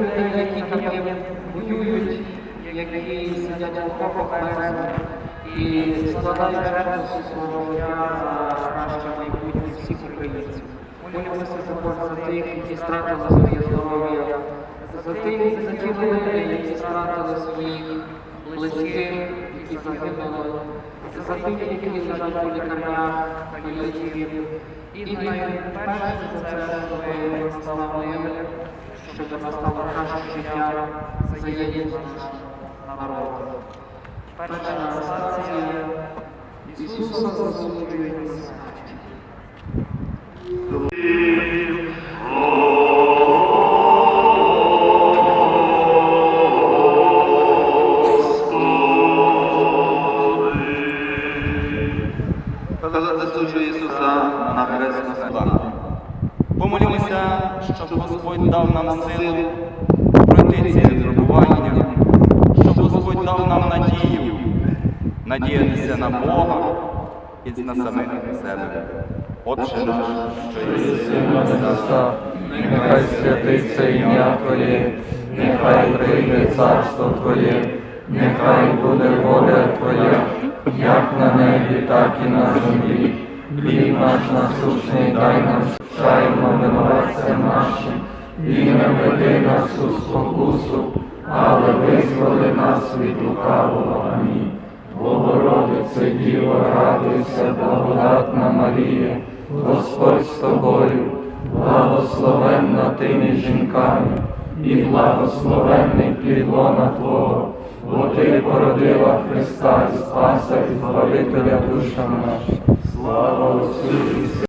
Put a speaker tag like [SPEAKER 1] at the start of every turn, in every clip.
[SPEAKER 1] людей, які воюють, які сидять в окопах мерзнуть і складають жертву свого життя за наше майбутнє всіх українців. Молимося за за тих, які стратили своє здоров'я, за тих, за ті люди, які стратили своїх близьких, які загинули, за тих, які лежать у лікарнях, поліції. І найперше за це, щоб настала щоб настало краще життя за єдність нашого народу. Перша стація Ісуса засуджує на
[SPEAKER 2] Хто засуджує Ісуса на хресну смерть?
[SPEAKER 3] Помолімося, щоб Господь дав нам силу пройти ці випробування, щоб Господь дав нам надію, надіятися на Бога і на самих себе. Отче наш, що єси
[SPEAKER 4] на нехай святиться ім'я Твоє, нехай прийде царство Твоє, нехай буде воля Твоя, як на небі, так і на землі. Хліб наш насущний дай нам, чаємо винуватцям нашим, і не веди нас у спокусу, але визволи нас від лукавого. Амінь. Богородице Діво, радуйся, благодатна Марія, Господь з тобою, благословенна ти між жінками, і благословенний підлона Твого, бо ти породила Христа і Спаса і Творителя душам нашим. Слава Отцю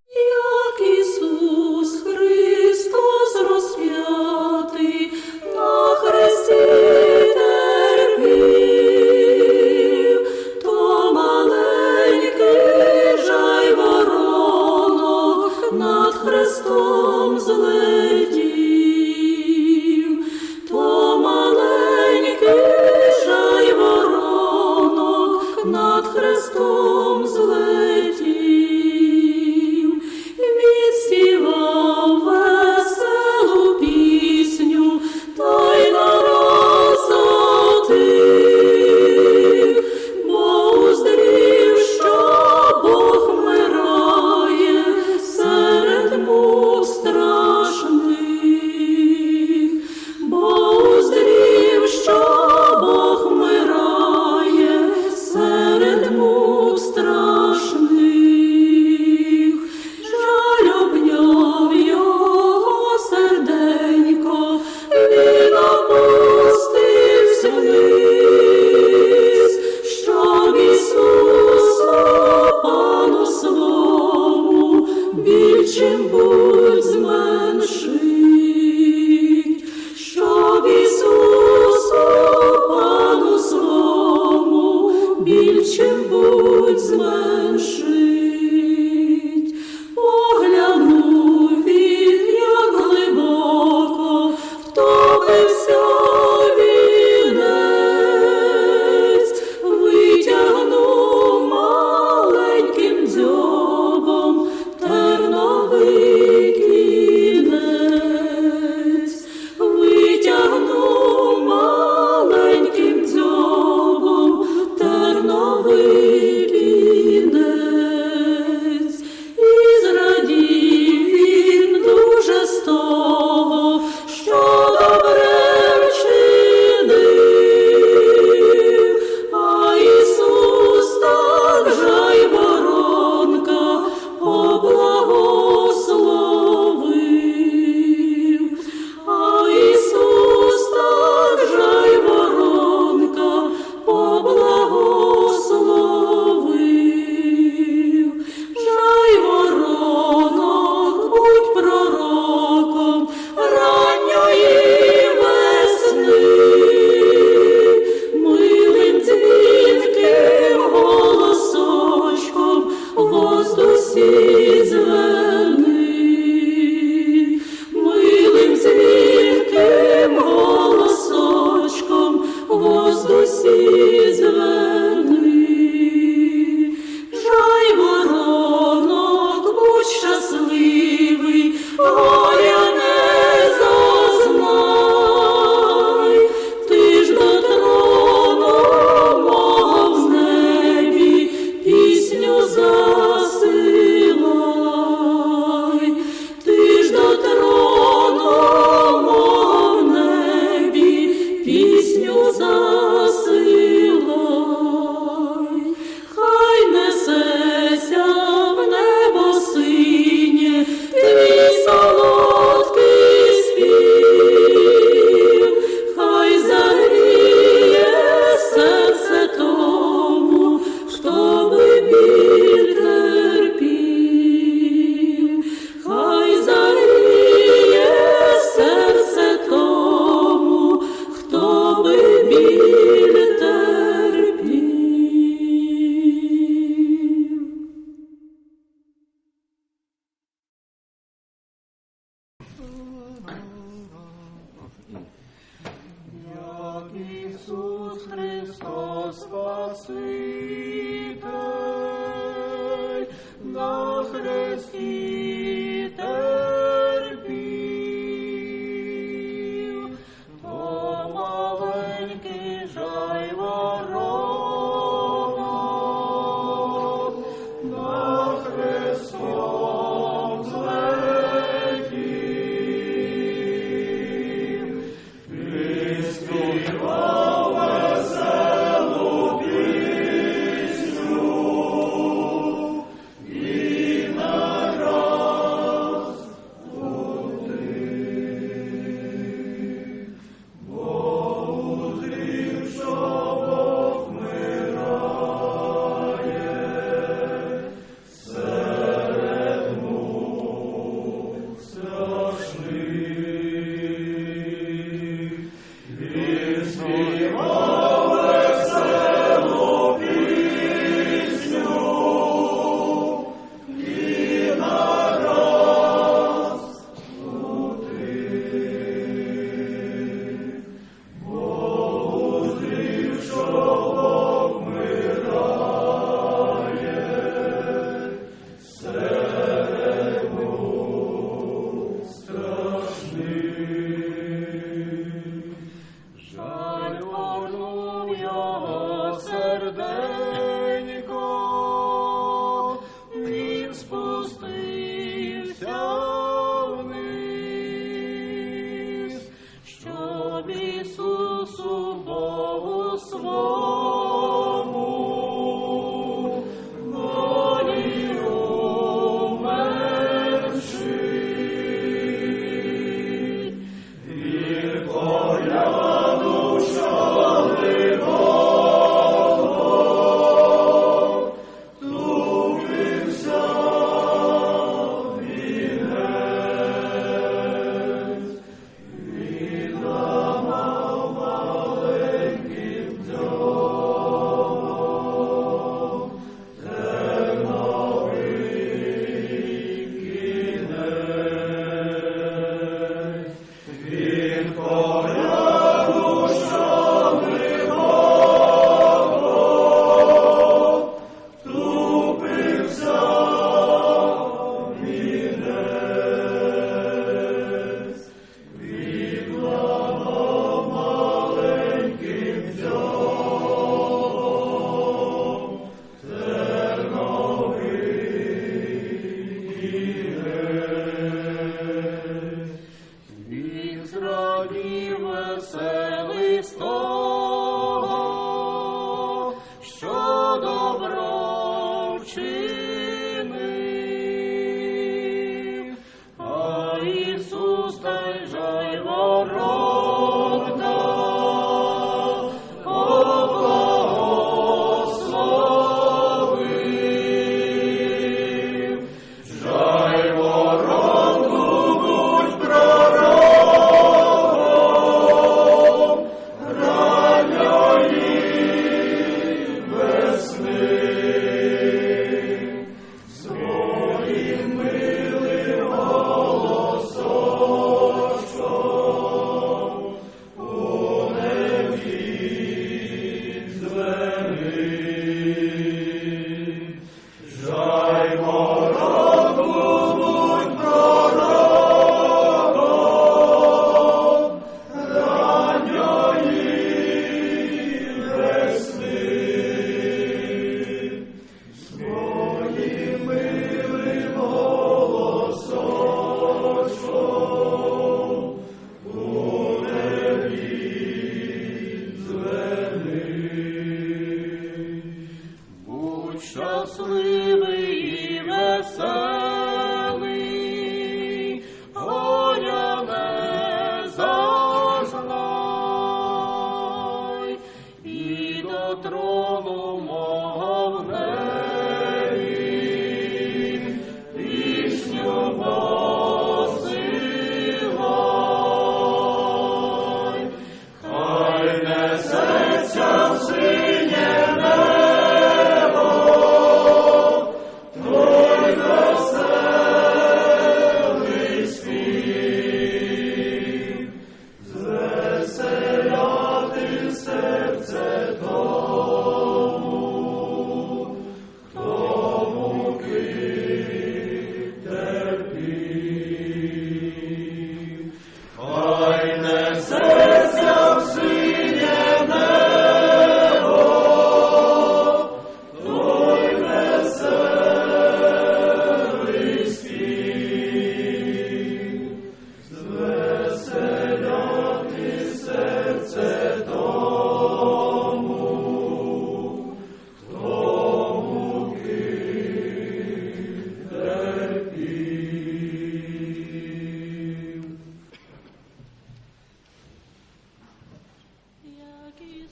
[SPEAKER 5] Blessed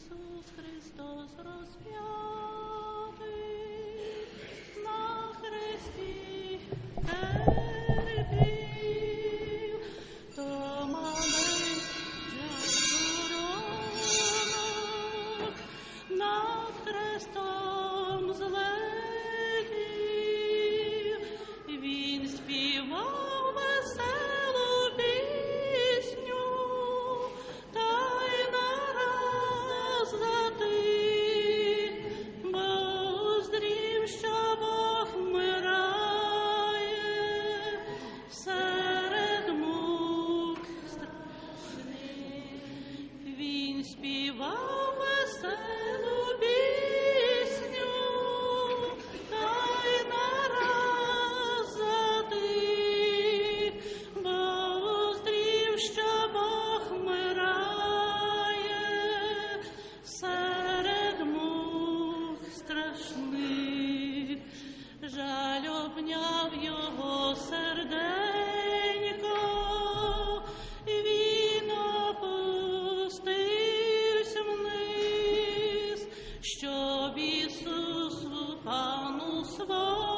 [SPEAKER 5] Jesús Christos răspiat. swan.